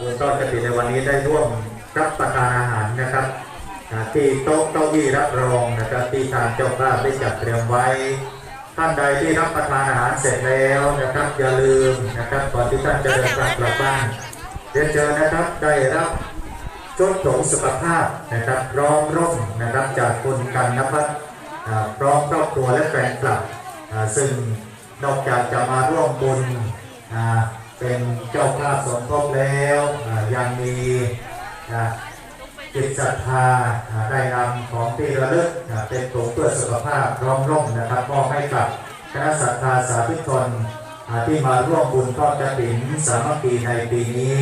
บุญต้อนกฐินในวันนี้ได้ร่วมรับประทานอาหารนะครับที่โต๊ะเก้าอี้รับรองนะครับที่ทางเจ้าภาพได้จัดเตรียมไว้ ท่านใดที่รับประทานอาหารเสร็จแล้วนะครับ อย่าลืมนะครับก่อนที่ท่านจะเดินทางกลับบ้านเรียนเชิญนะครับได้รับชุดโถงสุขภาพนะครับพร้อมร่มนะครับจากคุณกันนภัทรพร้อมครอบครัวและแฟนคลับซึ่งนอกจากจะมาร่วมบุญ เป็นเจ้าภาพสมทบแล้วยังมีจิตศรัทธาได้นำของที่ระลึกเป็นถุงเพื่อสุขภาพพร้อมร่มนะครับมอบให้กับคณะศรัทธาสาธุชนที่มาร่วมบุญทอดกฐินสามัคคีในปีนี้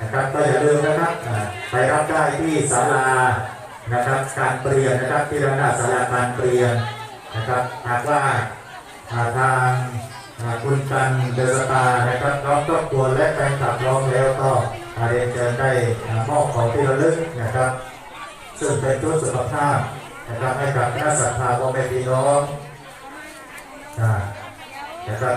นะครับก็อย่าลืมนะครับไปรับได้ที่ศาลานะครับการเปลี่ยนนะครับที่ระนาบศาลาการเปลี่ยนนะครับหากว่าทาง คุณจันเดอะสตานะครับน้องครอบครัวและแฟนคลับร้องแล้วก็อาเรียนเชิญได้มอบของที่ระลึกนะครับ ซึ่งเป็นชุดสุขภาพนะครับให้กับคณะศรัทธาพ่อแม่พี่น้องอ่านะครับ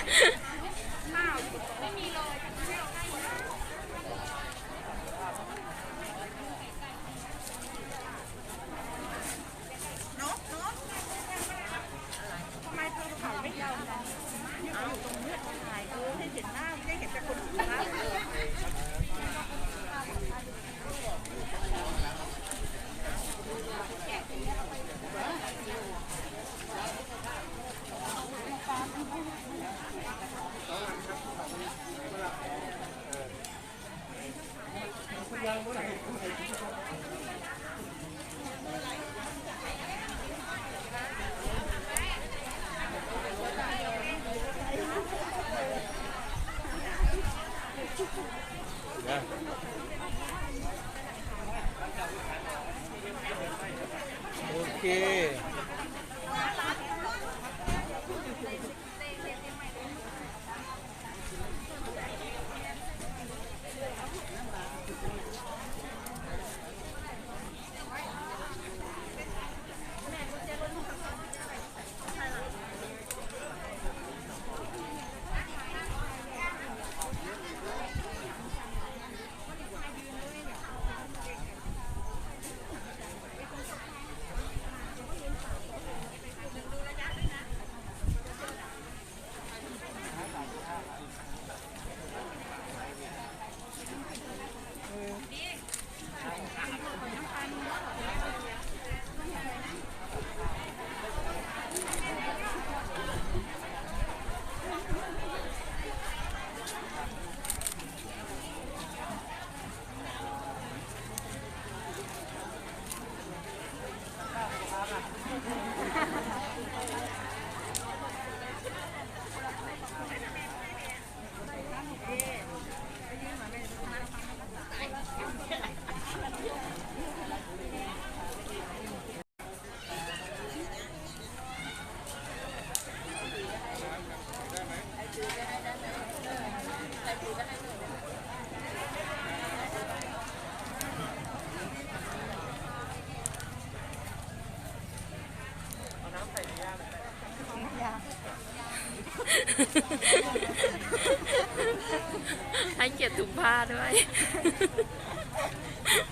ให้เกียรติถุงผ้าด้วย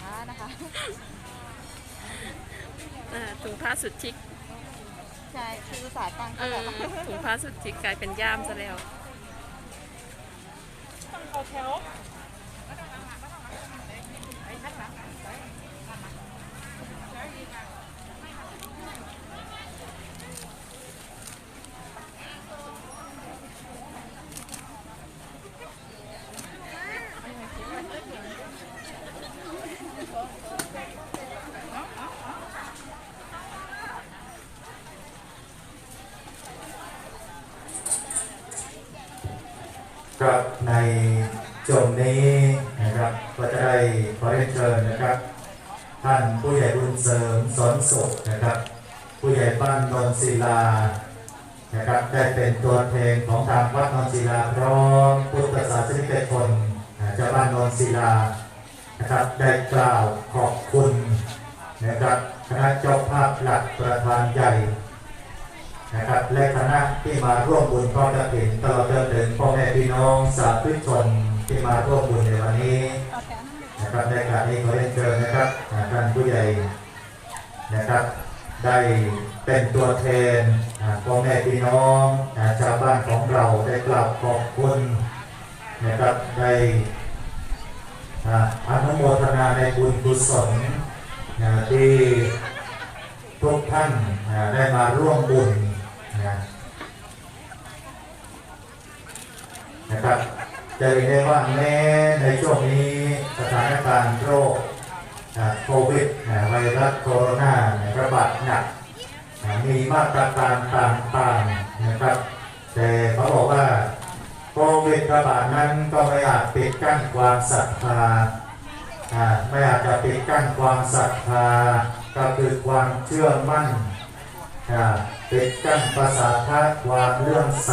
ผ้านะคะอ่าถุงผ้าสุดชิคใช่คือภาษากลางเอก็อแบบถุงผ้าสุดชิคกลายเป็นย่ามซะแล้วครับ ในจมนี้นะครับก็จะได้ขอเรียนเชิญนะครับ ท่านผู้ใหญ่บุญเสริมสอนสุขนะครับ ผู้ใหญ่บ้านนนศิลานะครับได้เป็นตัวแทนของทางวัดนนศิลาพร้อมพุทธศาสนิกชนชาวบ้านนนศิลานะครับได้กล่าวขอบคุณนะครับคณะเจ้าภาพหลักประธานใหญ่ นะครับและคณะที่มาร่วมบุญทอดกฐินตลอดจนถึงพ่อแม่พี่น้องสาธุชนที่มาร่วมบุญในวันนี้นะครับในการนี้ขอเรียนเชิญนะครับอ่าท่านผู้ใหญ่นะครับ ได้เป็นตัวแทนอ่าพ่อแม่พี่น้องอ่าชาวบ้านของเราได้กล่าวขอบคุณนะครับได้อ่าอนุโมทนาในบุญกุศลอ่าที่ทุกท่านอ่าได้มาร่วมบุญ นะนะครับจะเห็นได้ว่าแม้ในช่วงนี้สถานการณ์โรคโควิดไวรัสโคโรนาระบาดหนักมีมาตรการต่างๆนะครับ แต่เขาบอกว่าโควิดระบาดนั้นก็ไม่อาจปิดกั้นความศรัทธาอ่าไม่อาจจะปิดกั้นความศรัทธาก็คือความเชื่อมั่น อ่าปิดกั้นภาษาทะความเลื่อมใส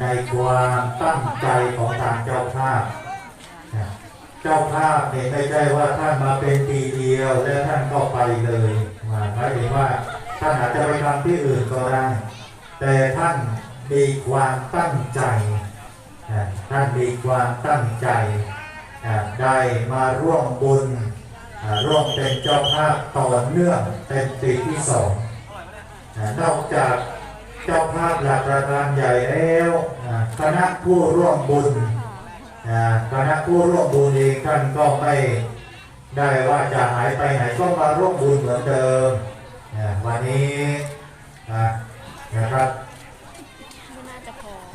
ในความตั้งใจของทางเจ้าภาพเจ้าภาพเนี่ยไม่ใช่ว่าท่านมาเป็นปีเดียวแล้วท่านก็ไปเลยอ่าหมายถึงว่าท่านอาจจะไปทำที่อื่นก็ได้ แต่ท่านมีความตั้งใจ ท่านมีความตั้งใจได้มาร่วมบุญร่วมเป็นเจ้าภาพต่อเนื่องเป็นปีที่สอง นอกจากเจ้าภาพหลักประธานใหญ่แล้วคณะผู้ร่วมบุญคณะผู้ร่วมบุญเองท่านก็ไม่ได้ว่าจะหายไปไหนก็มาร่วมบุญเหมือนเดิมวันนี้นะครับ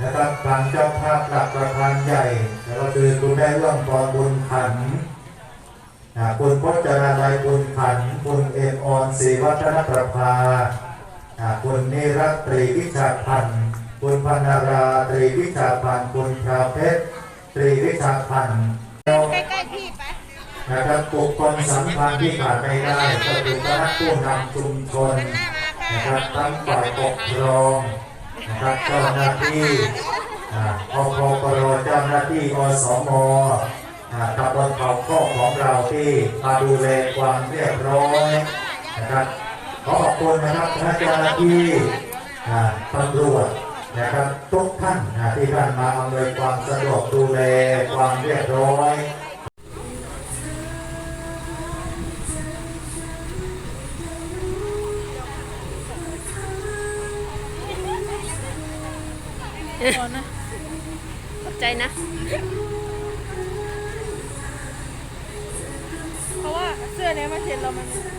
นะครับทางเจ้าภาพหลักประธานใหญ่แล้วก็คือคุณได้ร่วมพรบุญขันธ์คุณพจนาลัยบุญขันธ์คุณเอ็มออนศรีวัฒนประภา คุณนิรัตตรีวิชาพันธ์คุณพนาราตรีวิชาพันธ์คุณพราเพชรตรีวิชาพันธ์ใกล้ๆพี่ไปนะครับบุคคลสำคัญที่ขาดไม่ได้ก็คือคณะผู้นำชุมชนนะครับทั้งฝ่ายปกครองนะครับเจ้าหน้าที่อ่าอพปรเจ้าหน้าที่อสมอ่าตำบลเขาข้อของเราที่มาดูแลความเรียบร้อยนะครับ ขอขอบคุณนะครับคณะเจ้าหน้าที่ตำรวจนะครับทุกท่านที่ท่านมาอำนวยความสะดวกดูแลความเรียบร้อยขอบใจนะ เพราะว่าเสื้อเนี้ยมาเช็ดเรามัน